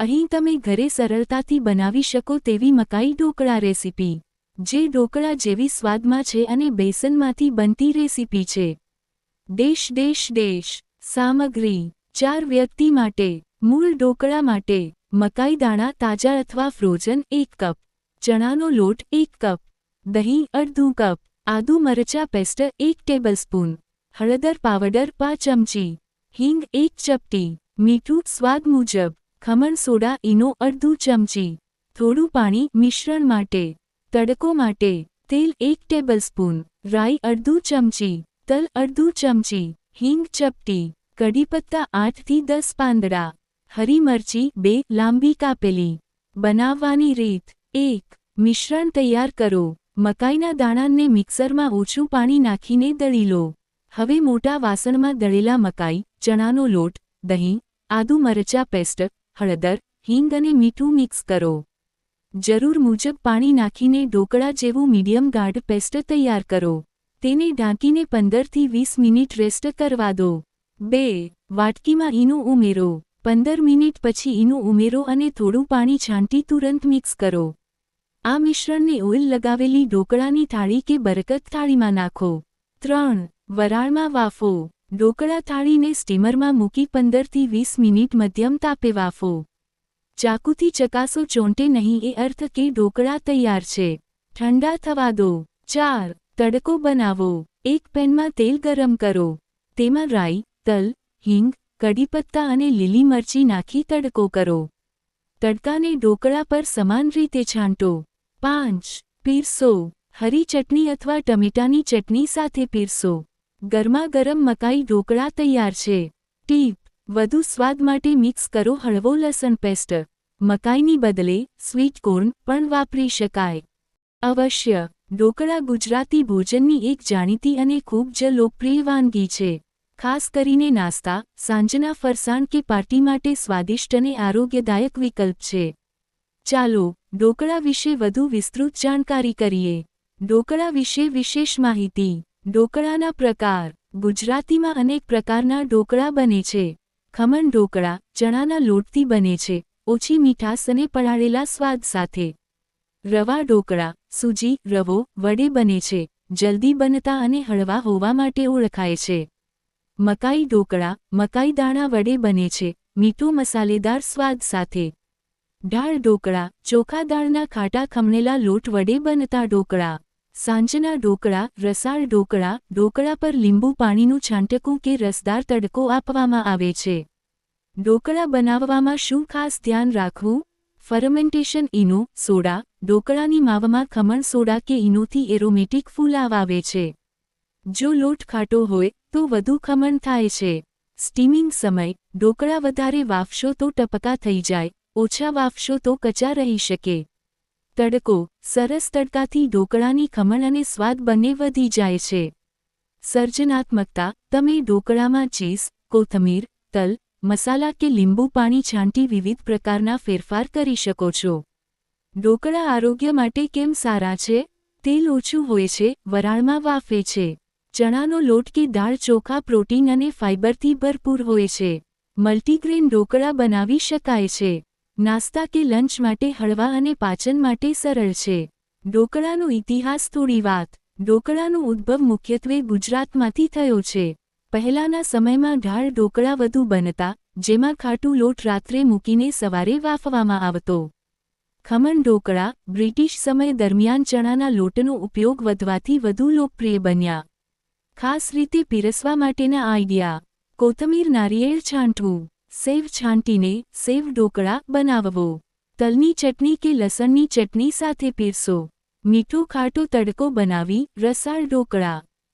અહીં તમે ઘરે સરળતાથી બનાવી શકો તેવી મકાઈ ઢોકળા રેસીપી, જે ઢોકળા જેવી સ્વાદમાં છે અને બેસનમાંથી બનતી રેસીપી છે. દેશ દેશ દેશ, સામગ્રી, ચાર વ્યક્તિ માટે, મૂળ ઢોકળા માટે, મકાઈ દાણા તાજા અથવા ફ્રોઝન એક કપ, ચણાનો લોટ એક કપ, દહીં અડધું કપ, આદુ મરચા પેસ્ટ એક ટેબલસ્પૂન, હળદર પાવડર પાંચ ચમચી, હિંગ એક ચપટી, મીઠું સ્વાદ મુજબ ખમણ સોડા ઈનો અડધું ચમચી, થોડું પાણી મિશ્રણ માટે, તડકો માટે, તેલ એક ટેબલસ્પૂન, રાઈ અડધું ચમચી, તલ અડધું ચમચી, હિંગ ચપટી, કઢીપત્તા આઠથી દસ પાંદડા, હરી મરચી બે લાંબી કાપેલી, બનાવવાની રીત, એક, મિશ્રણ તૈયાર કરો, મકાઈના દાણાને મિક્સરમાં ઓછું પાણી નાખીને દળી લો, હવે મોટા વાસણમાં દળેલા મકાઈ, ચણાનો લોટ, દહીં, આદુ મરચા પેસ્ટ હળદર, હિંગ અને મીઠું મિક્સ કરો. જરૂર મુજબ પાણી નાખીને ઢોકળા જેવું મીડિયમ ગાઢ પેસ્ટ તૈયાર કરો. તેને ઢાંકીને પંદરથી વીસ મિનિટ રેસ્ટ કરવા દો. બે, વાટકીમાં ઈનું ઉમેરો. પંદર મિનિટ પછી ઈનું ઉમેરો અને થોડું પાણી છાંટી તુરંત મિક્સ કરો. આ મિશ્રણને ઓઇલ લગાવેલી ઢોકળાની થાળી કે બરકત થાળીમાં નાખો. ત્રણ, વરાળમાં વાફો. ઢોકળા થાળીને સ્ટીમરમાં મૂકી પંદરથી વીસ મિનિટ મધ્યમ તાપે વાફો. ચાકુથી ચકાસો ચોંટે નહીં એ અર્થ કે ઢોકળા તૈયાર છે. ઠંડા થવા દો. ચાર. તડકો બનાવો. એક પેનમાં તેલ ગરમ કરો. તેમાં રાઈ, તલ, હિંગ, કઢીપત્તા અને લીલી મરચી નાખી તડકો કરો. તડકાને ઢોકળા પર સમાન રીતે છાંટો. પાંચ. પીરસો. હરી ચટણી અથવા ટમેટાની ચટણી સાથે પીરસો. ગરમા ગરમ મકાઈ ઢોકળા તૈયાર છે. ટીપ, વધુ સ્વાદ માટે મિક્સ કરો હળવો લસણ પેસ્ટ. મકાઈની બદલે સ્વીટ કોર્ન પણ વાપરી શકાય. અવશ્ય, ઢોકળા ગુજરાતી ભોજનની એક જાણીતી અને ખૂબ જ લોકપ્રિય વાનગી છે. ખાસ કરીને નાસ્તા, સાંજના ફરસાણ કે પાર્ટી માટે સ્વાદિષ્ટ અને આરોગ્યદાયક વિકલ્પ છે. ચાલો, ઢોકળા વિશે વધુ વિસ્તૃત જાણકારી કરીએ. ઢોકળા વિશે વિશેષ માહિતી. ઢોકળાના પ્રકાર. ગુજરાતીમાં અનેક પ્રકારના ઢોકળા બને છે. ખમણ ઢોકળા ચણાના લોટથી બને છે. ઓછી મીઠાશ અને પલાળેલા સ્વાદ સાથે. રવા ઢોકળા, સૂજી, રવો વડે બને છે. જલ્દી બનતા અને હળવા હોવા માટે ઓળખાય છે. મકાઈ ઢોકળા, મકાઈ દાણા વડે બને છે. મીઠો મસાલેદાર સ્વાદ સાથે. ઢાળ ઢોકળા, ચોખા દાળના ખાટા ખમણેલા લોટ વડે બનતા ઢોકળા. સાંજના ઢોકળા, રસાળ ઢોકળા ઢોકળા પર લીંબુ પાણીનું છાંટકું કે રસદાર તડકો આપવામાં આવે છે. ઢોકળા બનાવવામાં શું ખાસ ધ્યાન રાખવું? ફર્મેન્ટેશન ઈનો, સોડા, ઢોકળાની માવમાં ખમણ સોડા કે ઈનોથી એરોમેટિક ફૂલાવ આવે છે. જો લોટ ખાટો હોય, તો વધુ ખમણ થાય છે. સ્ટીમિંગ સમય, ઢોકળા વધારે વાફશો તો ટપકા થઈ જાય, ઓછા વાફશો તો કચા રહી શકે. તડકો, સરસ તડકાથી ઢોકળાની ખમણ અને સ્વાદ બંને વધી જાય છે. સર્જનાત્મકતા, તમે ઢોકળામાં ચીઝ, કોથમીર, તલ, મસાલા કે લીંબુ પાણી છાંટી વિવિધ પ્રકારના ફેરફાર કરી શકો છો. ઢોકળા આરોગ્ય માટે કેમ સારા છે? તેલ ઓછું હોય છે, વરાળમાં વાફે છે. ચણાનો લોટ કે દાળ ચોખા, પ્રોટીન અને ફાઇબરથી ભરપૂર હોય છે. મલ્ટીગ્રેન ઢોકળા બનાવી શકાય છે. નાસ્તા કે લંચ માટે હળવા અને પાચન માટે સરળ છે. ઢોકળાનો ઇતિહાસ થોડી વાત. ઢોકળાનો ઉદ્ભવ મુખ્યત્વે ગુજરાતમાંથી થયો છે. પહેલાના સમયમાં ઢાળ ઢોકળા વધુ બનતા, જેમાં ખાટું લોટ રાત્રે મૂકીને સવારે વાફવામાં આવતો. ખમણ ઢોકળા, બ્રિટિશ સમય દરમિયાન ચણાના લોટનો ઉપયોગ વધવાથી વધુ લોકપ્રિય બન્યા. ખાસ રીતે પીરસવા માટેના આઈડિયા. કોથમીર નારિયેળ છાંટવું. સેવ છાંટીને સેવ ઢોકળા બનાવવો. તલની ચટણી કે લસણની ચટણી સાથે પીરસો. મીઠો ખાટો તડકો બનાવી રસાળ ઢોકળા.